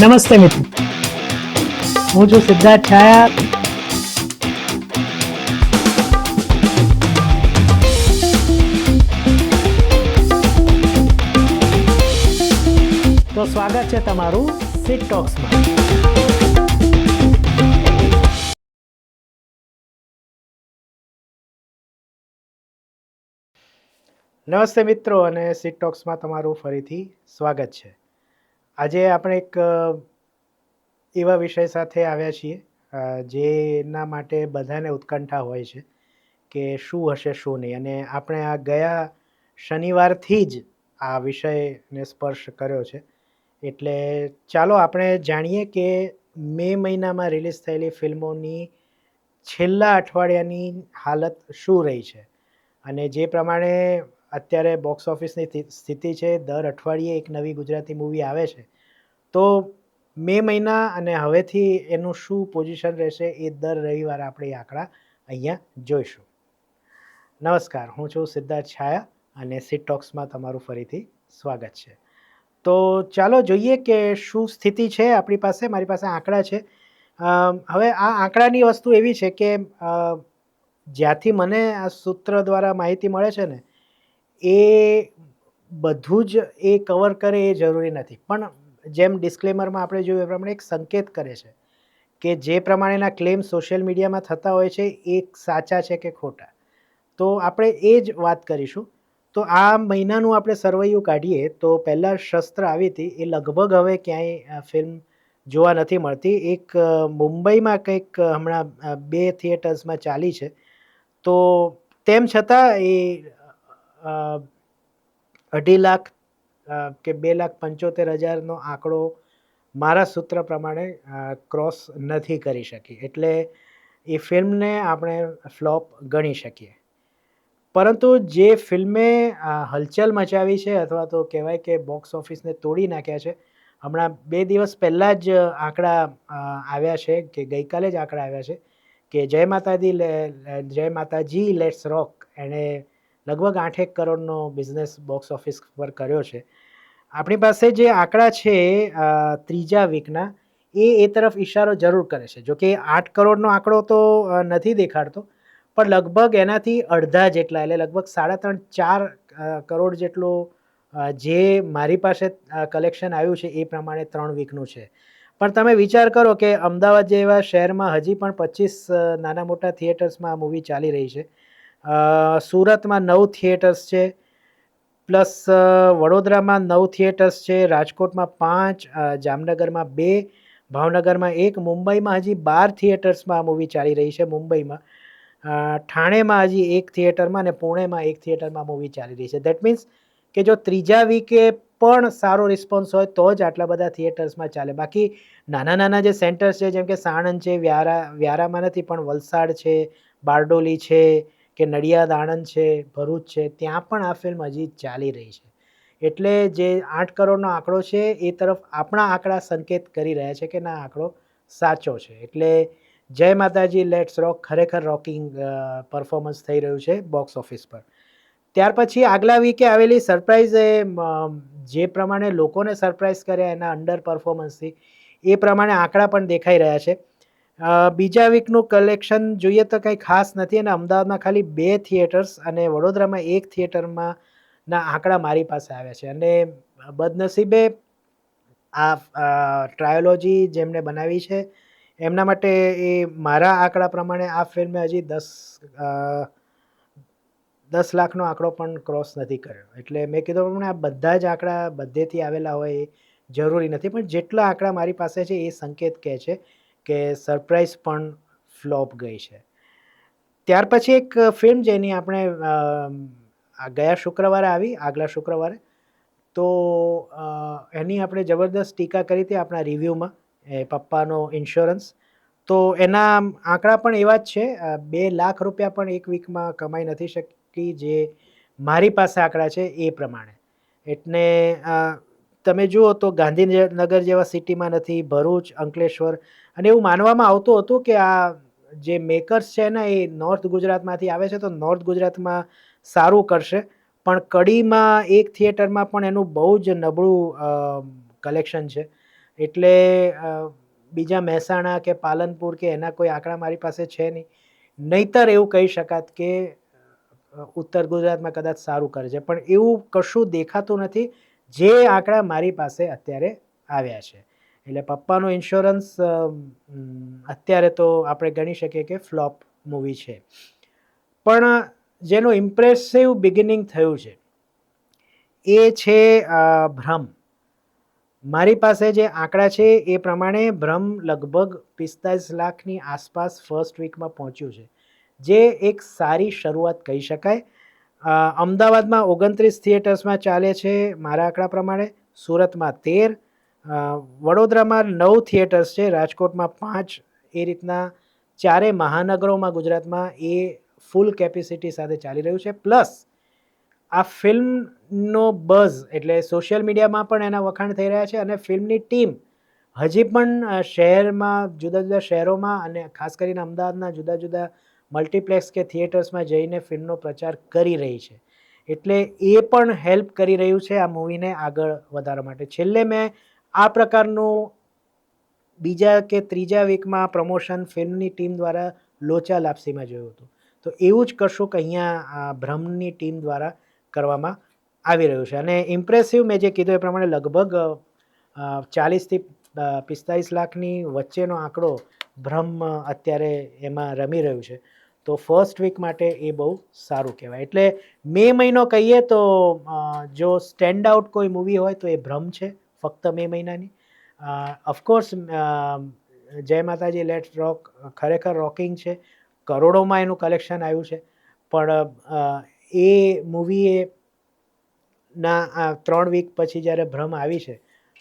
નમસ્તે મિત્રો. હું છું સિદ્ધાર્થ છાયા. તો સ્વાગત છે તમારું સિટ ટોક્સમાં નમસ્તે મિત્રો અને સિટ ટોક્સમાં તમારું ફરીથી સ્વાગત છે. આજે આપણે એક એવા વિષય સાથે આવ્યા છીએ જેના માટે બધાને ઉત્કંઠા હોય છે કે શું હશે, શું નહીં. અને આપણે આ ગયા શનિવારથી જ આ વિષયને સ્પર્શ કર્યો છે. એટલે ચાલો આપણે જાણીએ કે મે મહિનામાં રિલીઝ થયેલી ફિલ્મોની છેલ્લા અઠવાડિયાની હાલત શું રહી છે? અને જે પ્રમાણે અત્યારે બોક્સ ઓફિસની સ્થિતિ છે, દર અઠવાડિયે એક નવી ગુજરાતી મૂવી આવે છે. તો મે મહિના અને હવેથી એનું શું પોઝિશન રહેશે એ દર રવિવારે આપણે આંકડા અહીંયા જોઈશું. નમસ્કાર, હું છું સિદ્ધાર્થ છાયા અને સીટ ટોક્સમાં તમારું ફરીથી સ્વાગત છે. તો ચાલો જોઈએ કે શું સ્થિતિ છે આપણી પાસે, મારી પાસે આંકડા છે. હવે આ આંકડાની વસ્તુ એવી છે કે જ્યાંથી મને આ સૂત્ર દ્વારા માહિતી મળે છે ને, એ બધું જ એ કવર કરે એ જરૂરી નથી. પણ જેમ ડિસ્ક્લેમરમાં આપણે જોયું, એ પ્રમાણે એક સંકેત કરે છે કે જે પ્રમાણેના ક્લેમ સોશિયલ મીડિયામાં થતા હોય છે, એ સાચા છે કે ખોટા? તો આપણે એ જ વાત કરીશું. તો આ મહિનાનું આપણે સરવૈયું કાઢીએ, તો પહેલાં શસ્ત્ર આવી હતી, એ લગભગ હવે ક્યાંય ફિલ્મ જોવા નથી મળતી. એક મુંબઈમાં કંઈક હમણાં બે થિયેટર્સમાં ચાલી છે. તો તેમ છતાં એ અઢી લાખ કે બે લાખ પંચોતેર હજારનો આંકડો મારા સૂત્ર પ્રમાણે ક્રોસ નથી કરી શકી એટલે એ ફિલ્મને આપણે ફ્લોપ ગણી શકીએ. પરંતુ જે ફિલ્મે હલચલ મચાવી છે અથવા તો કહેવાય કે બોક્સ ઓફિસને તોડી નાખ્યા છે, હમણાં બે દિવસ પહેલાં જ આંકડા આવ્યા છે કે ગઈકાલે જ આંકડા આવ્યા છે કે જય માતાજી લે- જય માતાજી લેટ્સ રોક એણે લગભગ આઠેક કરોડનો બિઝનેસ બોક્સ ઓફિસ પર કર્યો છે. આપણી પાસે જે આંકડા છે ત્રીજા વીકના, એ એ તરફ ઈશારો જરૂર કરે છે. જો કે આઠ કરોડનો આંકડો તો નથી દેખાડતો, પણ લગભગ એનાથી અડધા જેટલા, એટલે લગભગ સાડા ત્રણ, ચાર કરોડ જેટલું જે મારી પાસે કલેક્શન આવ્યું છે, એ પ્રમાણે ત્રણ વીકનું છે. પણ તમે વિચાર કરો કે અમદાવાદ જેવા શહેરમાં હજી પણ પચીસ નાના મોટા થિયેટર્સમાં આ મૂવી ચાલી રહી છે. સુરતમાં નવ થિયેટર્સ છે પ્લસ વડોદરામાં નવ થિયેટર્સ છે, રાજકોટમાં પાંચ જામનગરમાં બે, ભાવનગરમાં એક, મુંબઈમાં હજી બાર થિયેટર્સમાં આ મૂવી ચાલી રહી છે મુંબઈમાં. ઠાણેમાં હજી એક થિયેટરમાં અને પુણેમાં એક થિયેટરમાં મૂવી ચાલી રહી છે. દેટ મીન્સ કે જો ત્રીજા વીકે પણ સારો રિસ્પોન્સ હોય તો જ આટલા બધા થિયેટર્સમાં ચાલે. બાકી નાના નાના જે સેન્ટર્સ છે, જેમ કે સાણંદ છે, વ્યારા, વ્યારામાં નથી પણ વલસાડ છે, બારડોલી છે કે નડિયાદ આણંદ છે, ભરૂચ છે, ત્યાં પણ આ ફિલ્મ હજી ચાલી રહી છે. એટલે જે આઠ કરોડનો આંકડો છે, એ તરફ આપણા આંકડા સંકેત કરી રહ્યા છે કે ના, આંકડો સાચો છે. એટલે જય માતાજી લેટ્સ રોક ખરેખર રોકિંગ પરફોર્મન્સ થઈ રહ્યું છે બોક્સ ઓફિસ પર. ત્યાર પછી આગલા વીકે આવેલી સરપ્રાઇઝ એ જે પ્રમાણે લોકોને સરપ્રાઇઝ કર્યા એના અંડર પરફોર્મન્સથી એ પ્રમાણે આંકડા પણ દેખાઈ રહ્યા છે. બીજા વીકનું કલેક્શન જોઈએ તો કંઈ ખાસ નથી અને અમદાવાદમાં ખાલી બે થિયેટર્સ અને વડોદરામાં એક થિયેટરમાં ના આંકડા મારી પાસે આવ્યા છે. અને બદનસીબે આ ટ્રાયોલોજી જેમણે બનાવી છે, એમના માટે એ મારા આંકડા પ્રમાણે આ ફિલ્મે હજી દસ દસ લાખનો આંકડો પણ ક્રોસ નથી કર્યો. એટલે મેં કીધું પ્રમાણે આ બધા જ આંકડા બધેથી આવેલા હોય એ જરૂરી નથી. પણ જેટલા આંકડા મારી પાસે છે એ સંકેત કહે છે કે સરપ્રાઈઝ પણ ફ્લોપ ગઈ છે. ત્યાર પછી એક ફિલ્મ જેની આપણે ગયા શુક્રવારે આવી, આગલા શુક્રવારે, તો એની આપણે જબરદસ્ત ટીકા કરી હતી આપણા રિવ્યૂમાં, એ પપ્પાનો ઇન્સ્યોરન્સ. તો એના આંકડા પણ એવા જ છે બે લાખ રૂપિયા પણ એક વીકમાં કમાઈ નથી શકી, જે મારી પાસે આંકડા છે એ પ્રમાણે. એટલે તમે જુઓ તો ગાંધીનગર જેવા સિટીમાં નથી, ભરૂચ, અંકલેશ્વર. અને એવું માનવામાં આવતું હતું કે આ જે મેકર્સ છે ને, એ નોર્થ ગુજરાતમાંથી આવે છે તો નોર્થ ગુજરાતમાં સારું કરશે. પણ કડીમાં એક થિયેટરમાં પણ એનું બહુ જ નબળું કલેક્શન છે. એટલે બીજા મહેસાણા કે પાલનપુર કે એના કોઈ આંકડા મારી પાસે છે નહીં. નહીતર એવું કહી શકાત કે ઉત્તર ગુજરાતમાં કદાચ સારું કરે છે પણ એવું કશું દેખાતું નથી. જે આંકડા મારી પાસે અત્યારે આવ્યા છે. એટલે પપ્પાનો ઇન્સ્યોરન્સ અત્યારે તો આપણે ગણી શકીએ કે ફ્લોપ મૂવી છે. પણ જેનું ઇમ્પ્રેસિવ બિગિનિંગ થયું છે, એ છે ભ્રમ. મારી પાસે જે આંકડા છે, એ પ્રમાણે ભ્રમ લગભગ પિસ્તાલીસ લાખની આસપાસ ફર્સ્ટ વીકમાં પહોંચ્યું છે. જે એક સારી શરૂઆત કહી શકાય. અમદાવાદમાં ઓગણત્રીસ થિયેટર્સમાં ચાલે છે મારા આંકડા પ્રમાણે. સુરતમાં તેર વડોદરામાં નવ થિયેટર્સ છે. રાજકોટમાં પાંચ, એ રીતના ચારે મહાનગરોમાં ગુજરાતમાં એ ફૂલ કેપેસિટી સાથે ચાલી રહ્યું છે. પ્લસ, આ ફિલ્મનો બઝ એટલે સોશિયલ મીડિયામાં પણ એના વખાણ થઈ રહ્યા છે અને ફિલ્મની ટીમ હજી પણ શહેરમાં, જુદા જુદા શહેરોમાં અને ખાસ કરીને અમદાવાદના જુદા જુદા મલ્ટીપ્લેક્સ કે થિયેટર્સમાં જઈને ફિલ્મનો પ્રચાર કરી રહી છે. એટલે એ પણ હેલ્પ કરી રહ્યું છે આ મૂવીને આગળ વધારવા માટે. છેલ્લે મેં આ પ્રકારનું બીજા કે ત્રીજા વીકમાં પ્રમોશન ફિલ્મની ટીમ દ્વારા લોચા લાપસીમાં જોયું હતું. તો એવું જ કશુંક અહીંયા ભ્રમની ટીમ દ્વારા કરવામાં આવી રહ્યું છે. અને ઇમ્પ્રેસિવ મેં જે કીધું એ પ્રમાણે લગભગ ચાલીસથી પિસ્તાલીસ લાખની વચ્ચેનો આંકડો ભ્રમ અત્યારે એમાં રમી રહ્યું છે. તો ફર્સ્ટ વીક માટે એ બહુ સારું કહેવાય. એટલે મે મહિનો કહીએ તો જો સ્ટેન્ડ આઉટ કોઈ મૂવી હોય તો એ ભ્રમ છે, ફક્ત મે મહિનાની. ઓફકોર્સ જય માતાજી લેટ્સ રોક ખરેખર રોકિંગ છે. કરોડોમાં એનું કલેક્શન આવ્યું છે. પણ એ મૂવીએ ના ત્રણ વીક પછી જ્યારે ભ્રમ આવી છે,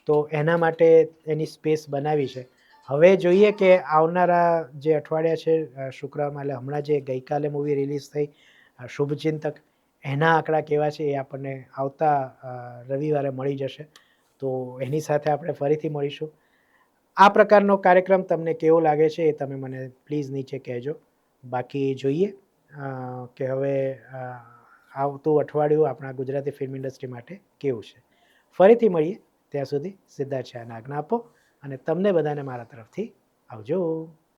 તો એના માટે એની સ્પેસ બનાવી છે. હવે જોઈએ કે આવનારા જે અઠવાડિયા છે શુક્રવારમાં, એટલે હમણાં જે ગઈકાલે મૂવી રિલીઝ થઈ શુભચિંતક, એના આંકડા કેવા છે એ આપણને આવતા રવિવારે મળી જશે. તો એની સાથે આપણે ફરીથી મળીશું. આ પ્રકારનો કાર્યક્રમ તમને કેવો લાગે છે એ તમે મને પ્લીઝ નીચે કહેજો. બાકી જોઈએ કે હવે આવતું અઠવાડિયું આપણા ગુજરાતી ફિલ્મ ઇન્ડસ્ટ્રી માટે કેવું છે. ફરીથી મળીએ, ત્યાં સુધી સિદ્ધાર્થ શાહને આજ્ઞા આપો. અને તમને બધાને મારા તરફથી આવજો.